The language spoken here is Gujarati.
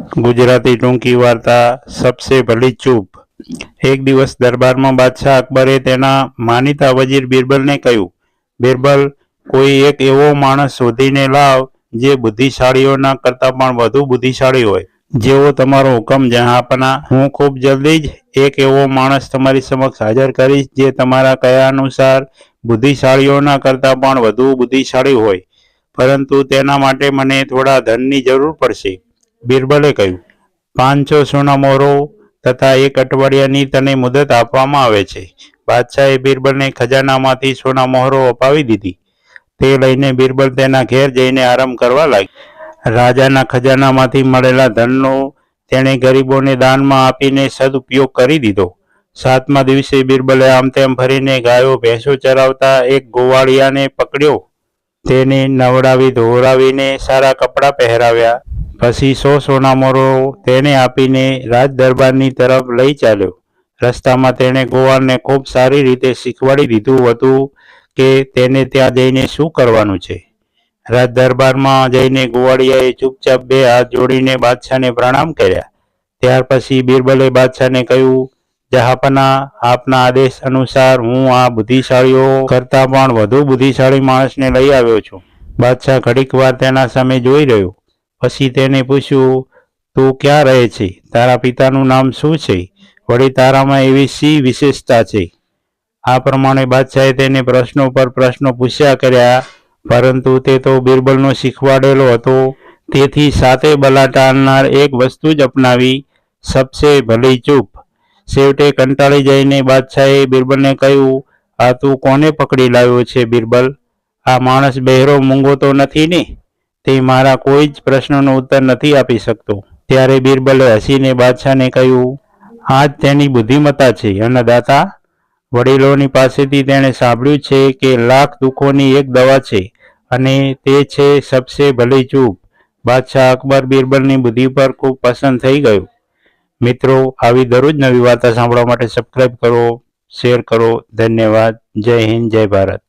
ગુજરાતી ટૂંકી વાર્તા સબસે ભલી ચૂપ. એક દિવસ દરબારમાં બાદશાહ અકબરે તેના માનીતા વજીર બિરબલને કહ્યું, બિરબલ, કોઈ એક એવો માણસ શોધીને લાવ જે બુદ્ધિશાળીઓના કરતાં પણ વધુ બુદ્ધિશાળી હોય. જેવો તમારો હુકમ, જહાપના. હું ખૂબ જલ્દી જ એક એવો માણસ તમારી સમક્ષ હાજર કરીશ જે તમારા કયા અનુસાર બુદ્ધિશાળીઓના કરતાં પણ વધુ બુદ્ધિશાળી હોય. પરંતુ તેના માટે મને થોડા ધનની જરૂર પડશે. બિરબલે કહ્યું, પાંચસો સોના મોહરો તથા એક અઠવાડિયાની તને મુદત આપવામાં આવે છે. બાદશાહે બિરબલને ખજાનામાંથી સોના મોહરો અપાવી દીધી. તે લઈને બિરબલ તેના ઘેર જઈને આરામ કરવા લાગ્યો. રાજાના ખજાનામાંથી મળેલા ધનનો તેણે ગરીબોને દાનમાં આપીને સદુપયોગ કરી દીધો. સાતમા દિવસે બિરબલે આમ તેમ ફરીને ગાયો, ભેંસો ચરાવતા એક ગોવાળિયાને પકડ્યો. તેને નવડાવી ધોવરાવીને સારા કપડાં પહેરાવ્યા. પછી સો સોના મોરો તેને આપીને રાજદરબારની તરફ લઈ ચાલ્યો. રસ્તામાં તેણે ગોવાળને ખૂબ સારી રીતે શીખવાડી દીધું હતું કે તેને ત્યાં જઈને શું કરવાનું છે. રાજ દરબારમાં જઈને ગોવાળિયાએ ચૂપચાપ બે હાથ જોડીને બાદશાહને પ્રણામ કર્યા. ત્યાર પછી બિરબલે બાદશાહને કહ્યું, જહાપના, આપના આદેશ અનુસાર હું આ બુદ્ધિશાળીઓ કરતાં પણ વધુ બુદ્ધિશાળી માણસને લઈ આવ્યો છું. બાદશાહ ઘડીક વાર તેના સામે જોઈ રહ્યો. પછી તેને પૂછ્યું, તું ક્યાં રહે છે? તારા પિતાનું નામ શું છે? વળી તારામાં એવી સી વિશેષતા છે? આ પ્રમાણે બાદશાહે તેને પ્રશ્નો પર પ્રશ્નો પૂછ્યા કર્યા, પરંતુ તે તો બિરબલનો શીખવાડેલો હતો. તેથી સાતે બલાટા આણનાર એક વસ્તુ જ અપનાવી, સબસે ભલી ચૂપ. છેવટે કંટાળી જઈને બાદશાહે બિરબલને કહ્યું, આ તું કોને પકડી લાવ્યો છે બિરબલ? આ માણસ બહેરો મૂંગો તો નથી ને? તે મારા કોઈ જ પ્રશ્નનો ઉત્તર નથી આપી શકતો. ત્યારે બિરબલે હસીને બાદશાહને કહ્યું, આ જ તેની બુદ્ધિમત્તા છે અન્નદાતા વડીલોની પાસેથી તેણે સાંભળ્યું છે કે લાખ દુઃખોની એક દવા છે અને તે છે સબસે ભલી ચૂપ. બાદશાહ અકબર બિરબલની બુદ્ધિ પર ખૂબ પસંદ થઈ ગયું. મિત્રો, આવી દરરોજ નવી વાર્તા સાંભળવા માટે સબસ્ક્રાઈબ કરો શેર કરો. ધન્યવાદ. જય હિન્દ, જય ભારત.